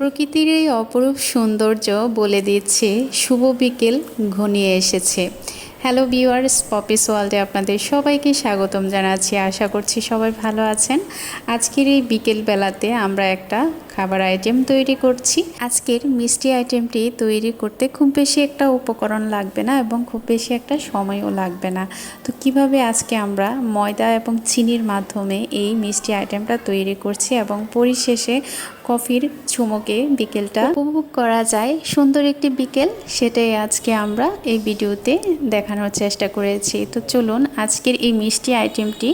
প্রকৃতির এই অপরূপ সৌন্দর্য বলে দিচ্ছে, শুভ বিকেল ঘনিয়ে এসেছে। হ্যালো ভিউয়ার্স পপিস ওয়ার্ল্ডে আপনাদের সবাইকে স্বাগতম জানাচ্ছি। আশা করছি সবাই ভালো আছেন। আজকের এই বিকেল বেলাতে আমরা একটা খাবার আইটেম তৈরি করছি। আজকের মিষ্টি আইটেমটি তৈরি করতে খুব বেশি একটা উপকরণ লাগবে না এবং খুব বেশি একটা সময়ও লাগবে না। তো কীভাবে আজকে আমরা ময়দা এবং চিনির মাধ্যমে এই মিষ্টি আইটেমটা তৈরি করছি এবং পরিশেষে কফির চুমুকে বিকেলটা উপভোগ করা যায়। সুন্দর একটি বিকেল, সেটাই আজকে আমরা এই ভিডিওতে দেখানোর চেষ্টা করেছি। তো চলুন আজকের এই মিষ্টি আইটেমটি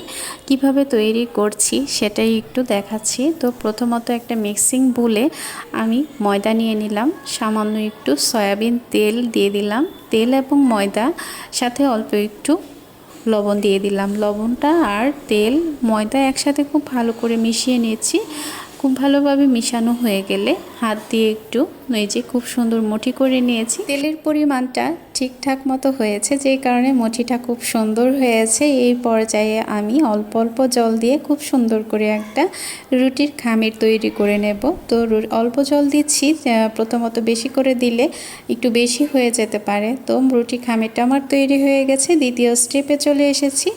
কীভাবে তৈরি করছি, সেটাই একটু দেখাচ্ছি। তো প্রথমত একটা মিক্সিং বুলে আমি ময়দা নিয়ে নিলাম, সামান্য একটু সয়াবিন তেল দিয়ে দিলাম। তেল এবং ময়দা, সাথে অল্প একটু লবণ দিয়ে দিলাম। লবণটা আর তেল, ময়দা একসাথে খুব ভালো করে মিশিয়ে নিয়েছি। খুব ভালোভাবে মিশানো হয়ে গেলে হাত দিয়ে একটু, এই যে খুব সুন্দর মুঠি করে নিয়েছি। তেলের পরিমাণটা ঠিকঠাক মতো হয়েছে যেই কারণে মুঠিটা খুব সুন্দর হয়েছে। এই পর্যায়ে আমি অল্প অল্প জল দিয়ে খুব সুন্দর করে একটা রুটির খামির তৈরি করে নেব। তো অল্প জল দিচ্ছি প্রথমত বেশি করে দিলে একটু বেশি হয়ে যেতে পারে। তো রুটি খামিরটা আমার তৈরি হয়ে গেছে, দ্বিতীয় স্টেপে চলে এসেছি।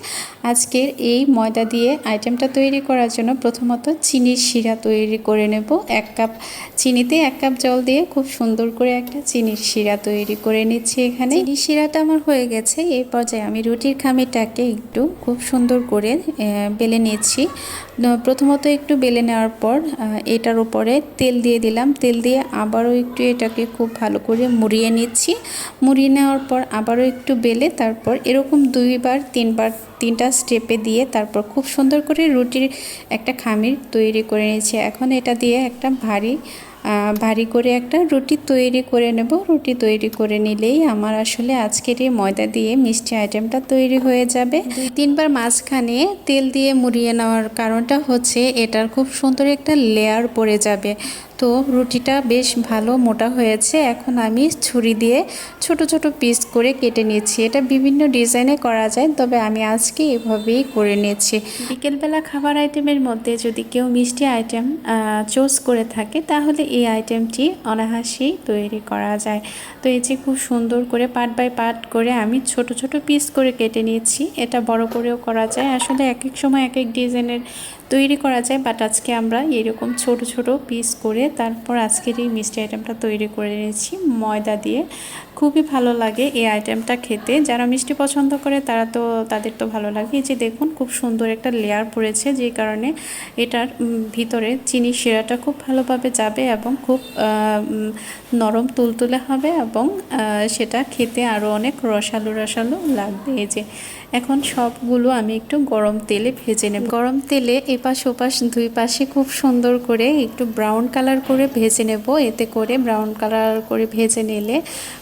আজকের এই ময়দা দিয়ে আইটেমটা তৈরি করার জন্য প্রথমত চিনির শিরা তৈরি করে নেব। এক কাপ চিনিতে এক কাপ জল দিয়ে খুব সুন্দর করে একটা চিনির শিরা তৈরি করে নিচ্ছি এখানে। চিনির শিরাটা আমার হয়ে গেছে। এই পর্যায়ে আমি রুটির খামিরটাকে একটু খুব সুন্দর করে বেলে নিচ্ছি। প্রথমত একটু বেলে নেওয়ার পর এটার উপরে তেল দিয়ে দিলাম। তেল দিয়ে আবারও একটু এটাকে খুব ভালো করে মুড়িয়ে নিচ্ছি। মুড়িয়ে নেওয়ার পর আবারও একটু বেলে তারপর এরকম দুইবার, তিনবার, তিনটা স্টেপে দিয়ে তারপর খুব সুন্দর করে রুটির একটা খামির তৈরি করে নিয়েছি এখন এটা দিয়ে একটা ভারী ভারী করে একটা রুটি তৈরি করে নেব। রুটি তৈরি করে নিলেই আমার আসলে আজকের এই ময়দা দিয়ে মিষ্টি আইটেমটা তৈরি হয়ে যাবে। তিনবার মাঝখানে তেল দিয়ে মুড়িয়ে নেওয়ার কারণটা হচ্ছে এটার খুব সুন্দর একটা লেয়ার পড়ে যাবে। তো রুটিটা বেশ ভালো, মোটা হয়েছে। এখন আমি ছুরি দিয়ে ছোট ছোট পিস করে কেটে নিচ্ছি। এটা বিভিন্ন ডিজাইনে করা যায়, তবে আমি আজকে এভাবেই করে নিয়েছি বিকেলবেলা খাবার আইটেমের মধ্যে যদি কেউ মিষ্টি আইটেম চুজ করে থাকে, তাহলে এই আইটেমটি অনাহাসেই তৈরি করা যায়। তো এই যে খুব সুন্দর করে পার্ট বাই পার্ট করে আমি ছোট ছোট পিস করে কেটে নিয়েছি এটা বড় করেও করা যায়। আসলে এক এক সময় এক এক ডিজাইনের তৈরি করা যায় বাট আজকে আমরা এরকম ছোট ছোট পিস করে তারপর আজকের এই মিষ্টি আইটেমটা তৈরি করে নিয়েছি ময়দা দিয়ে। খুবই ভালো লাগে এই আইটেমটা খেতে। যারা মিষ্টি পছন্দ করে তারা তো, তাদের তো ভালো লাগে। এই যে দেখুন খুব সুন্দর একটা লেয়ার পড়েছে যে কারণে এটার ভিতরে চিনি শিরাটা খুব ভালোভাবে যাবে এবং খুব নরম তুলতুলে হবে এবং সেটা খেতে আরও অনেক রসালো রসালো লাগবে। এই যে এখন সবগুলো আমি একটু গরম তেলে ভেজে নেব। গরম তেলে এপাশ ওপাশ দুই পাশে খুব সুন্দর করে একটু ব্রাউন কালার করে ভেজে নেব। এতে করে ব্রাউন কালার করে ভেজে নিলে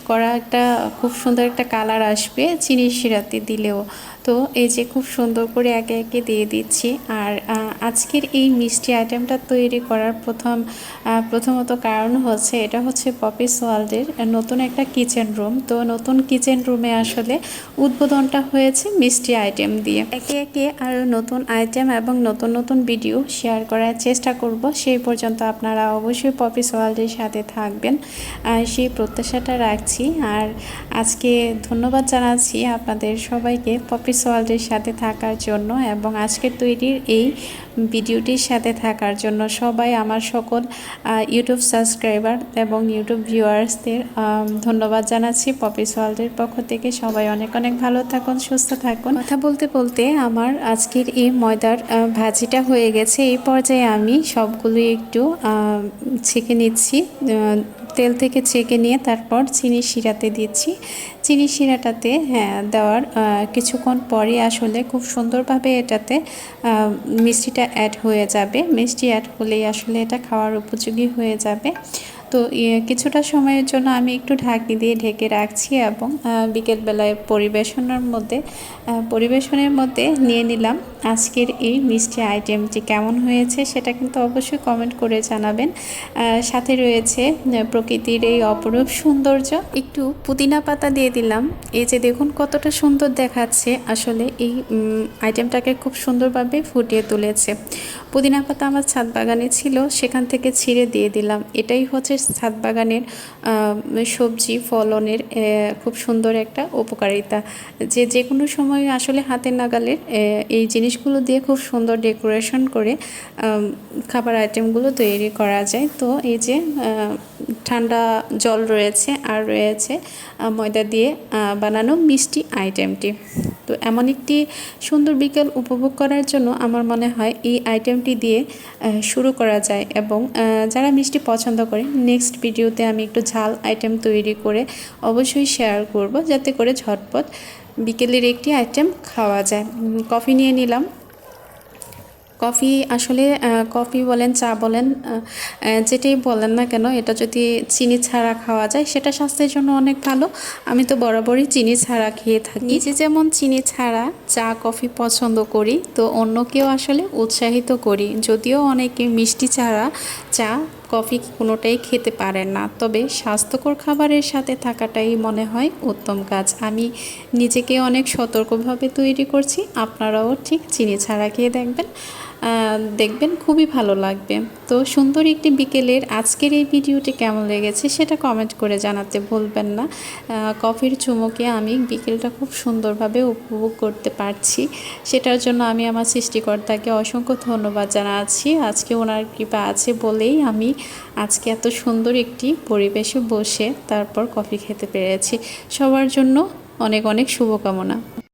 করা একটা খুব সুন্দর একটা কালার আসবে, চিনি শিরাতে দিলেও। তো এই যে খুব সুন্দর করে একে একে দিয়ে দিচ্ছি। আর আজকের এই মিষ্টি আইটেমটা তৈরি করার প্রথম প্রথমত কারণ হচ্ছে এটা হচ্ছে পপিস ওয়ার্ল্ডের নতুন একটা কিচেন রুম। তো নতুন কিচেন রুমে আসলে উদ্বোধনটা হয়েছে মিষ্টি আইটেম দিয়ে। একে একে আরও নতুন আইটেম এবং নতুন নতুন ভিডিও শেয়ার করার চেষ্টা করব। সেই পর্যন্ত আপনারা অবশ্যই পপিস ওয়ার্ল্ডের সাথে থাকবেন। সেই প্রত্যাশাটা রাখছি। আর আজকে ধন্যবাদ জানাচ্ছি আপনাদের সবাইকে। পপিস ওয়ার্ল্ডের সাথে থাকার জন্য এবং আজকের তৈরির এই ভিডিওটির সাথে থাকার জন্য সবাই আমার সকল ইউটিউব সাবস্ক্রাইবার এবং ইউটিউব ভিউয়ার্সদের ধন্যবাদ জানাচ্ছি। পপি ওয়ার্ল্ডের পক্ষ থেকে সবাই অনেক অনেক ভালো থাকুন, সুস্থ থাকুন। কথা বলতে বলতে আমার আজকের এই ময়দার ভাজিটা হয়ে গেছে। এই পর্যায়ে আমি সবগুলো একটু ছেঁকে নিচ্ছি তেল থেকে ছেঁকে নিয়ে তারপর চিনি শিরাতে দিচ্ছি। চিনি শিরাটাতে হ্যাঁ দেওয়ার কিছুক্ষণ পরে আসলে খুব সুন্দরভাবে এটাতে মিষ্টিটা অ্যাড হয়ে যাবে। মিষ্টি অ্যাড হলেই আসলে এটা খাওয়ার উপযোগী হয়ে যাবে। তো কিছুটা সময়ের জন্য আমি একটু ঢাকনি দিয়ে ঢেকে রাখছি এবং বিকেলবেলায় পরিবেশনের মধ্যে পরিবেশনের মধ্যে নিয়ে নিলাম। আজকের এই মিষ্টি আইটেমটি কেমন হয়েছে সেটা কিন্তু অবশ্যই কমেন্ট করে জানাবেন। সাথে রয়েছে প্রকৃতির এই অপরূপ সৌন্দর্য। একটু পুদিনা পাতা দিয়ে দিলাম। এই যে দেখুন কতটা সুন্দর দেখাচ্ছে। আসলে এই আইটেমটাকে খুব সুন্দরভাবে ফুটিয়ে তুলেছে। পুদিনা পাতা আমার ছাদ বাগানে ছিল, সেখান থেকে ছিঁড়ে দিয়ে দিলাম। এটাই হচ্ছে ছাদ বাগানের সবজি, ফলনের খুব সুন্দর একটা উপকারিতা। যে যে কোনো সময় আসলে হাতের নাগালের এই জিনিসগুলো দিয়ে খুব সুন্দর ডেকোরেশন করে খাবার আইটেমগুলো তৈরি করা যায়। তো এই যে ঠান্ডা জল রয়েছে আর রয়েছে ময়দা দিয়ে বানানো মিষ্টি আইটেমটি। তো এমন একটি সুন্দর বিকেল উপভোগ করার জন্য আমার মনে হয় এই আইটেমটি দিয়ে শুরু করা যায় এবং যারা মিষ্টি পছন্দ করে, নেক্সট ভিডিওতে আমি একটু ঝাল আইটেম তৈরি করে অবশ্যই শেয়ার করব, যাতে করে ঝটপট বিকেলের একটি আইটেম খাওয়া যায়। কফি নিয়ে নিলাম। কফি আসলে কফি বলেন, চা বলেন যেটাই বলেন না কেন, এটা যদি চিনি ছাড়া খাওয়া যায়, সেটা স্বাস্থ্যের জন্য অনেক ভালো। আমি তো বরাবরই চিনি ছাড়া খেয়ে থাকি। নিজে যেমন চিনি ছাড়া চা, কফি পছন্দ করি, তো অন্যকেও আসলে উৎসাহিত করি। যদিও অনেকে মিষ্টি ছাড়া চা কফি কোনোটাই খেতে পারেন না। তবে স্বাস্থ্যকর খাবারের সাথে থাকাটাই মনে হয় উত্তম কাজ। আমি নিজেকে অনেক সতর্কভাবে তৈরি করছি। আপনারাও ঠিক চিনি ছাড়া খেয়ে দেখবেন। দেখবেন খুবই ভালো লাগবে। তো সুন্দর একটি বিকেলের আজকের এই ভিডিওটি কেমন লেগেছে সেটা কমেন্ট করে জানাতে ভুলবেন না। কফির চুমুকে আমি বিকেলটা খুব সুন্দরভাবে উপভোগ করতে পারছি। সেটার জন্য আমি আমার সৃষ্টিকর্তাকে অসংখ্য ধন্যবাদ জানাচ্ছি। আজকে ওনার কৃপা আছে বলেই আমি আজকে এত সুন্দর একটি পরিবেশে বসে তারপর কফি খেতে পেরেছি। সবার জন্য অনেক অনেক শুভকামনা।